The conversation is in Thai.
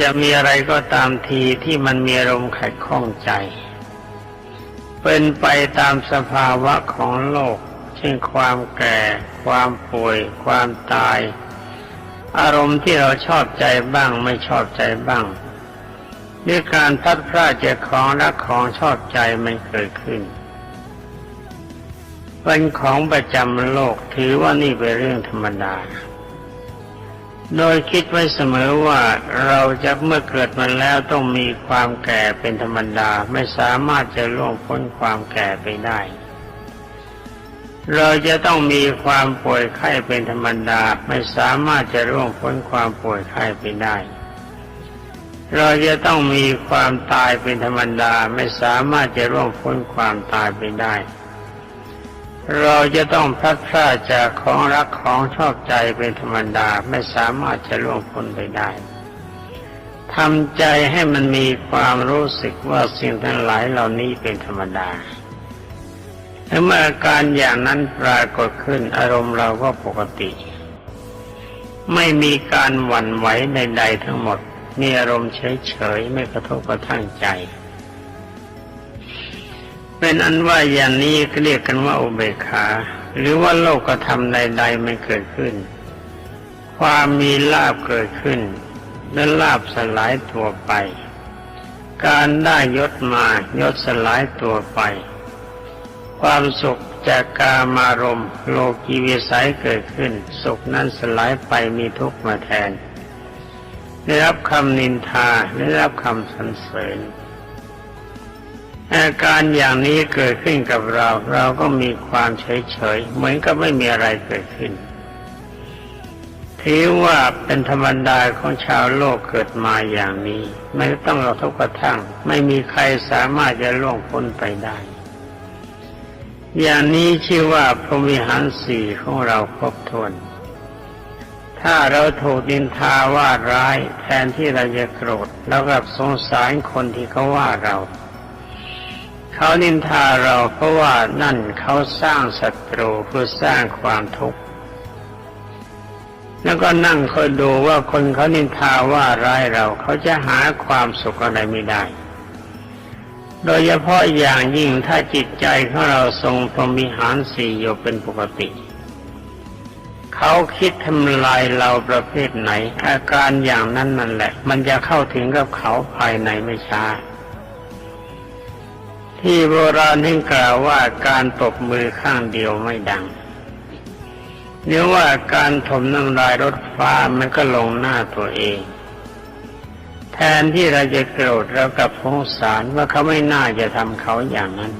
จะมีอะไรก็ตามทีที่มันมีอารมณ์ขัดข้องใจ เป็นไปตามสภาวะของโลก เช่นความแก่ ความป่วย ความตาย อารมณ์ที่เราชอบใจบ้างไม่ชอบใจบ้างด้วยการพัดพลาดจากของรักของชอบใจมันเกิดขึ้น เป็นของประจำโลกถือว่านี่เป็นเรื่องธรรมดา โดยคิดไว้เสมอว่าเราจะเมื่อเกิดมาแล้วต้องมีความแก่เป็นธรรมดาไม่สามารถจะล่วงพ้นความแก่ไปได้ เราจะต้องมีความป่วยไข้เป็นธรรมดาไม่สามารถจะล่วงพ้นความป่วยไข้ไปได้ เราจะต้องมีความตายเป็นธรรมดาไม่สามารถจะล่วงพ้นความตายไปได้ เราจะต้องพลัดพรากจากของรักของชอบใจเป็นธรรมดาไม่สามารถจะล่วงพ้นไปได้ทำใจให้มันมีความรู้สึกว่าสิ่งทั้งหลายเหล่านี้เป็นธรรมดาเมื่ออาการอย่างนั้นปรากฏขึ้นอารมณ์เราก็ปกติ ไม่มีการหวั่นไหวใดๆทั้งหมดมีอารมณ์เฉยๆไม่กระทบกระทั่งใจ เป็นอันว่าอย่างนี้เรียกกันว่าอุเบกขา หรือว่าโลกธรรมใดๆไม่เกิดขึ้น ความมีลาบเกิดขึ้น และลาบสลายตัวไป การได้ยศมายศสลายตัวไป ความสุขจากกามารมโลกีวิสัยเกิดขึ้น สุขนั้นสลายไปมีทุกข์มาแทน ได้รับคำนินทาได้รับคำสรรเสริญ อาการอย่างนี้เกิดขึ้นกับเรา เราก็มีความเฉยๆเหมือนกับไม่มีอะไรเกิดขึ้นถือว่าเป็นธรรมดาของชาวโลกเกิดมาอย่างนี้ ไม่ต้องเราทุกกระทั่ง ไม่มีใครสามารถจะล่วงพ้นไปได้ อย่างนี้ชื่อว่าพรหมิหารสี่ของเราครบถ้วน ถ้าเราถูกดินทาว่าร้ายแทนที่เราจะโกรธเรากับสงสารคนที่เขาว่าเรา เขานินทาเราเพราะว่านั่นเขาสร้างศัตรูเพื่อสร้างความทุกข์ แล้วก็นั่งคอยดูว่าคนเขานินทาว่าร้ายเราเขาจะหาความสุขอะไรไม่ได้ โดยเฉพาะอย่างยิ่งถ้าจิตใจของเราทรงพรมิหารสี่อยู่เป็นปกติ เขาคิดทำลายเราประเภทไหน อาการอย่างนั้นนั่นแหละ มันจะเข้าถึงกับเขาภายในไม่ช้า ที่โบราณท่านกล่าวว่าการตบมือข้างเดียวไม่ดังเรียกว่าการถมน้ำลายรถฟ้ามันก็ลงหน้าตัวเอง แทนที่เราจะโกรธเรากับสงสารว่าเขาไม่น่าจะทำเขาอย่างนั้น